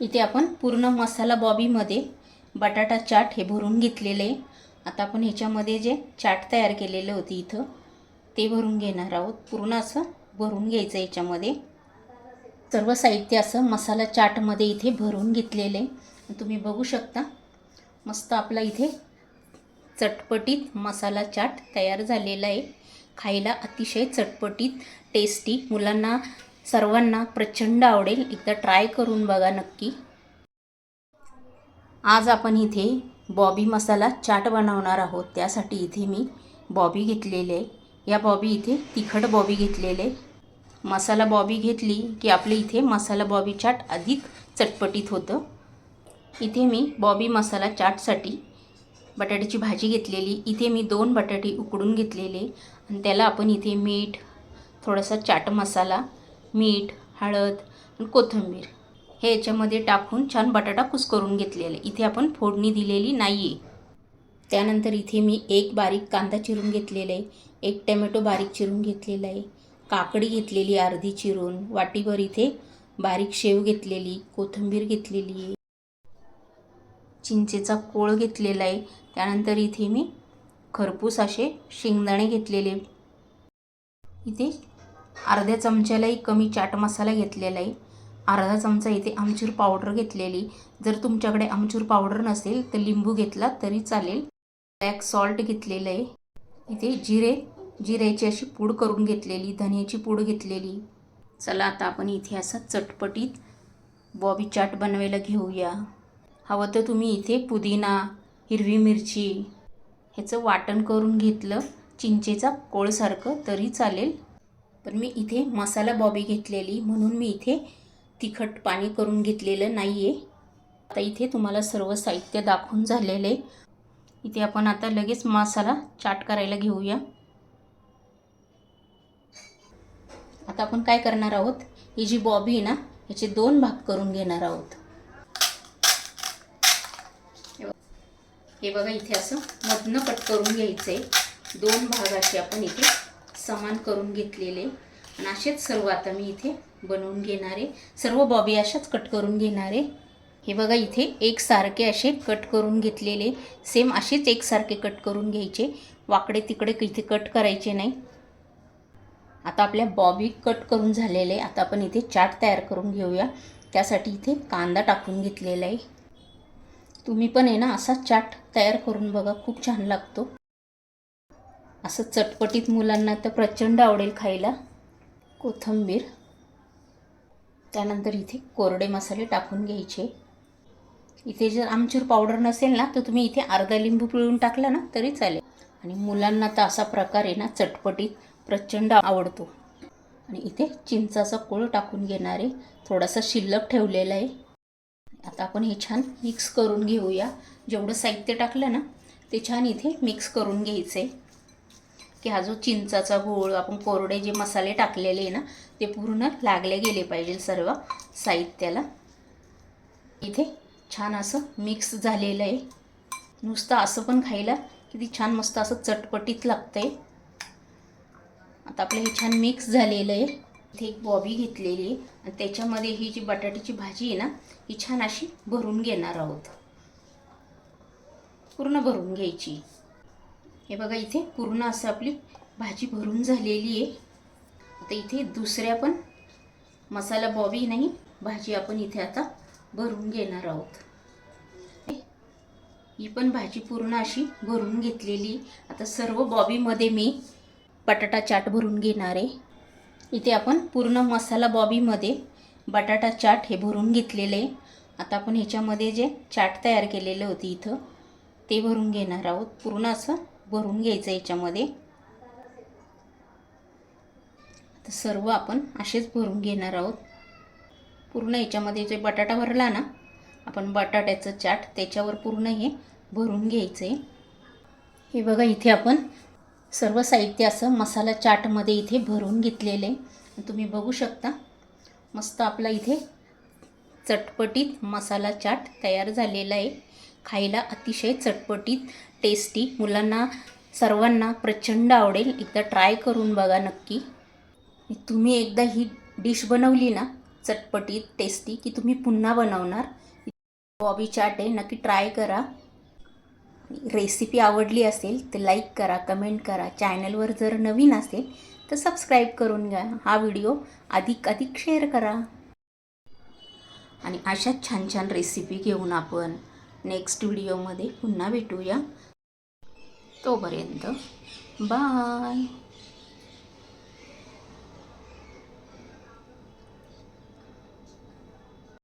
इथे आपण पूर्ण मसाला बॉबीमध्ये बटाटा चाट हे भरून घेतलेले आहे. आता आपण ह्याच्यामध्ये जे चाट तयार केलेलं होती इथं ते भरून घेणार आहोत. पूर्ण असं भरून घ्यायचं याच्यामध्ये. सर्व साहित्य असं मसाला चाटमध्ये इथे भरून घेतलेलं आहे. तुम्ही बघू शकता मस्त आपला इथे चटपटीत मसाला चाट तयार झालेला आहे. खायला अतिशय चटपटीत टेस्टी मुलांना सर्वांना प्रचंड आवडेल. एकदा ट्राय करून बघा नक्की. आज आपण इथे बॉबी मसाला चाट बनवणार आहोत. त्यासाठी इथे मी बॉबी घेतलेले आहे. या बॉबी इथे तिखट बॉबी घेतलेले मसाला बॉबी घेतली की आपले इथे मसाला बॉबी चाट अधिक चटपटीत होतं. इथे मी बॉबी मसाला चाटसाठी बटाट्याची भाजी घेतलेली. इथे मी दोन बटाटे उकडून घेतलेले. आणि त्याला आपण इथे मीठ थोडासा चाट मसाला मीठ हळद आणि कोथिंबीर हे याच्यामध्ये टाकून छान बटाटा कुस्करून घेतलेले. इथे आपण फोडणी दिलेली नाही आहे त्यानंतर इथे मी एक बारीक कांदा चिरून घेतलेला आहे. एक टमॅटो बारीक चिरून घेतलेला आहे. काकडी घेतलेली अर्धी चिरून. वाटीवर इथे बारीक शेव घेतलेली कोथिंबीर घेतलेली आहे. चिंचेचा कोळ घेतलेला आहे. त्यानंतर इथे मी खरपूस असे शेंगदाणे घेतलेले. इथे अर्ध्या चमच्यालाही कमी चाट मसाला घेतलेला आहे. अर्धा चमचा इथे आमचूर पावडर घेतलेली. जर तुमच्याकडे आमचूर पावडर नसेल तर लिंबू घेतला तरी चालेल. ब्लॅक सॉल्ट घेतलेलं आहे. इथे जिरे जिऱ्याची अशी पूड करून घेतलेली धन्याची पूड घेतलेली. चला आता आपण इथे असं चटपटीत बॉबी चाट बनवायला घेऊया. हवं तर तुम्ही इथे पुदिना हिरवी मिरची ह्याचं वाटण करून घेतलं. चिंचेचा कोळसारखं तरी चालेल. पण मी इथे मसाला बॉबी घेतलेली म्हणून मी इथे तिखट पाणी करून घेतलेलं नाही आहे आता इथे तुम्हाला सर्व साहित्य दाखवून झालेलं. आहे इथे आपण आता लगेच मसाला चाट करायला घेऊया. आता आपण काय करणार आहोत? ही जी बॉबी आहे ना याचे दोन भाग करून घेणार आहोत. हे बघा इथे असं मधनं कट करून घ्यायचं आहे दोन भाग असे आपण इथे समान करून घेतलेले. आणि असेच सर्व आता मी इथे बनवून घेणारे. सर्व बॉबी अशाच कट करून घेणारे. हे बघा इथे एकसारखे असे कट करून घेतलेले. सेम असेच एकसारखे कट करून घ्यायचे. वाकडे तिकडे इथे कट करायचे नाही. आता आपल्या बॉबी कट करून झालेले. आता आपण इथे चाट तयार करून घेऊया. त्यासाठी इथे कांदा टाकून घेतलेला आहे. तुम्ही पण आहे ना असा चाट तयार करून बघा. खूप छान लागतो. असं चटपटीत मुलांना तर प्रचंड आवडेल खायला. कोथिंबीर. त्यानंतर इथे कोरडे मसाले टाकून घ्यायचे. इथे जर आमचूर पावडर नसेल ना तर तुम्ही इथे अर्धा लिंबू पिळून टाकला ना तरी चालेल. आणि मुलांना तर असा प्रकार आहे ना चटपटीत प्रचंड आवडतो. आणि इथे चिंचाचा कोळ टाकून घेणारे थोडासा शिल्लक ठेवलेला आहे. आता आपण हे छान मिक्स करून घेऊया. जेवढं साहित्य टाकलं ना ते छान इथे मिक्स करून घ्यायचं आहे की हा जो चिंचाचा गोळ आपण कोरडे जे मसाले टाकलेले आहे ना ते पूर्ण लागले गेले पाहिजे सर्व साहित्याला. इथे छान असं मिक्स झालेलं आहे. नुसतं असं पण खायला किती छान मस्त असं चटपटीत लागतं आहे आता आपलं हे छान मिक्स झालेलं आहे. इथे एक बॉबी घेतलेली आहे. आणि त्याच्यामध्ये ही जी बटाट्याची भाजी आहे ना ही छान अशी भरून घेणार आहोत. पूर्ण भरून घ्यायची. हे बघा इथे पूर्ण असं आपली भाजी भरून झालेली आहे. आता इथे दुसऱ्या पण मसाला बॉबी नाही भाजी आपण इथे आता भरून घेणार आहोत. ही पण भाजी पूर्ण अशी भरून घेतलेली आता सर्व बॉबीमध्ये मी बटाटा चाट भरून घेणार आहे. इथे आपण पूर्ण मसाला बॉबीमध्ये बटाटा चाट हे भरून घेतलेले आहे. आता आपण ह्याच्यामध्ये जे चाट तयार केलेलं होती इथं ते भरून घेणार आहोत. पूर्ण असं भरून घ्यायचं याच्यामध्ये. आता सर्व आपण असेच भरून घेणार आहोत. पूर्ण याच्यामध्ये जे बटाटा भरला ना आपण बटाट्याचं चाट त्याच्यावर पूर्ण हे भरून घ्यायचं आहे हे बघा इथे आपण सर्व साहित्य असं मसाला चाटमध्ये इथे भरून घेतलेलं आहे. तुम्ही बघू शकता मस्त आपला इथे चटपटीत मसाला चाट तयार झालेला आहे. खायला अतिशय चटपटीत टेस्टी मुलांना सर्वांना प्रचंड आवडेल. एकदा ट्राय करून बघा नक्की. तुम्ही एकदा ही डिश बनवली ना चटपटीत टेस्टी की तुम्ही पुन्हा बनवणार बॉबी चाट आहे नक्की ट्राय करा. रेसिपी आवडली असेल तर लाईक करा कमेंट करा. चॅनलवर जर नवीन असेल तर सबस्क्राईब करून घ्या. हा व्हिडिओ अधिक अधिक शेअर करा. आणि अशाच छान छान रेसिपी घेऊन आपण नेक्स्ट व्हिडिओमध्ये पुन्हा भेटूया. तोपर्यंत बाय.